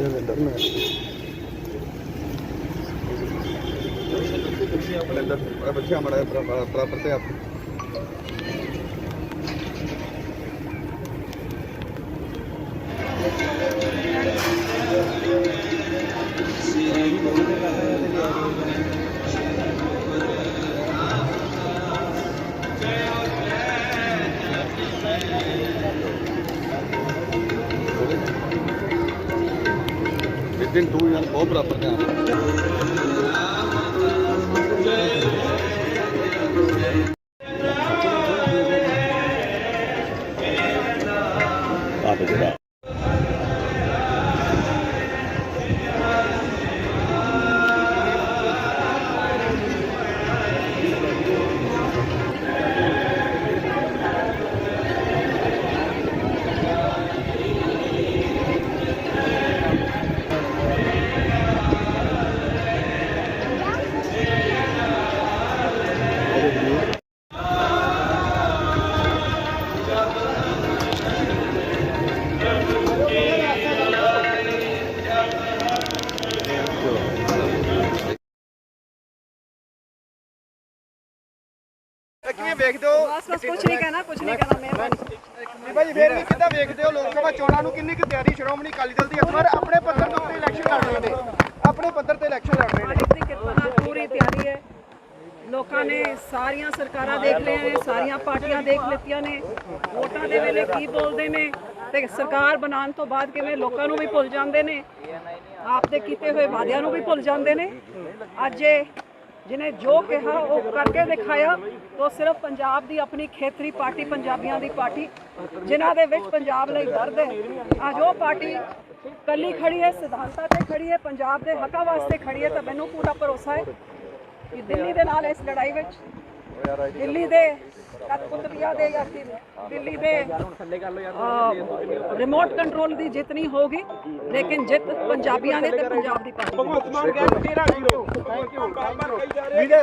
ਕਰਨਾ ਬੱਚੇ ਹਮਾਰੇ ਬਰਾਬਰ ਤੇ ਆਪ ਦਿਨ ਤੂੰ ਨਾਲ ਬਹੁਤ ਬਰਾਬਰ ਧਿਆਨ ਆ। ਆ ਕਿਵੇਂ ਵੇਖਦੇ ਹੋ? ਬਸ ਬਸ ਕੁਝ ਨਹੀਂ ਕਹਿਣਾ ਕੁਝ ਨਹੀਂ ਕਹਿਣਾ ਮਿਹਰਬਾਨੀ। ਜੀ ਫੇਰ ਵੀ ਕਿੱਦਾਂ ਵੇਖਦੇ ਹੋ ਲੋਕ ਸਭਾ ਚੋਣਾਂ ਨੂੰ? ਕਿੰਨੀ ਕੁ ਤਿਆਰੀ ਸ਼੍ਰੋਮਣੀ ਅਕਾਲੀ ਦਲ ਦੀ ਇਸ ਵਾਰ ਆਪਣੇ ਪੱਧਰ ਦੇ ਉੱਤੇ ਇਲੈਕਸ਼ਨ ਲੜ ਰਹੇ ਨੇ। ਆਪਣੇ ਪੱਧਰ ਤੇ ਇਲੈਕਸ਼ਨ ਲੜ ਰਹੇ ਨੇ। ਮਾਲਿਕ ਦੀ ਕਿਰਪਾ ਨਾਲ ਪੂਰੀ ਤਿਆਰੀ ਹੈ। ਲੋਕਾਂ ਨੇ ਸਾਰੀਆਂ ਸਰਕਾਰਾਂ ਦੇਖ ਲਈਆਂ ਨੇ ਸਾਰੀਆਂ ਪਾਰਟੀਆਂ ਦੇਖ ਲਿੱਤੀਆਂ ਨੇ। ਵੋਟਾਂ ਦੇ ਵੇਲੇ ਕੀ ਬੋਲਦੇ ਨੇ? ਤੇ ਸਰਕਾਰ ਬਣਾਉਣ ਤੋਂ ਬਾਅਦ ਕਿਵੇਂ ਲੋਕਾਂ ਨੂੰ ਵੀ ਭੁੱਲ ਜਾਂਦੇ ਨੇ? ਆਪ ਦੇ ਕੀਤੇ ਹੋਏ ਵਾਅਦਿਆਂ ਨੂੰ ਵੀ ਭੁੱਲ ਜਾਂਦੇ ਨੇ? ਅੱਜ ਇਹ ਜਿਹਨੇ ਜੋ ਕਿਹਾ, ਉਹ ਕਰਕੇ ਦਿਖਾਇਆ। ਉਹ ਸਿਰਫ ਪੰਜਾਬ ਦੀ ਆਪਣੀ ਖੇਤਰੀ ਪਾਰਟੀ, ਪੰਜਾਬੀਆਂ ਦੀ ਪਾਰਟੀ, ਜਿਨ੍ਹਾਂ ਦੇ ਵਿੱਚ ਪੰਜਾਬ ਲਈ ਦਰਦ ਹੈ। ਅੱਜ ਉਹ ਪਾਰਟੀ ਕੱਲੀ ਖੜੀ ਹੈ, ਸਿਧਾਂਤਾਂ ਤੇ ਖੜੀ ਹੈ, ਪੰਜਾਬ ਦੇ ਹੱਕਾਂ ਵਾਸਤੇ ਖੜੀ ਹੈ, ਤਾਂ ਮੈਨੂੰ ਪੂਰਾ ਭਰੋਸਾ ਹੈ ਕਿ ਦਿੱਲੀ ਦੇ ਨਾਲ ਇਸ ਲੜਾਈ ਵਿੱਚ ਦਿੱਲੀ ਦੇ ਕਤਪੁਤਲੀਆ ਦੇ ਜਾਂ ਕਿ ਦਿੱਲੀ ਦੇ ਰਿਮੋਟ ਕੰਟਰੋਲ ਦੀ ਜਿੱਤ ਨਹੀਂ ਹੋਗੀ ਲੇਕਿਨ ਜਿੱਤ ਪੰਜਾਬੀਆਂ ਦੇ ਤੇ ਪੰਜਾਬ ਦੀ ਪਾਰਟੀ ਦੀ। ਵੀਰੇ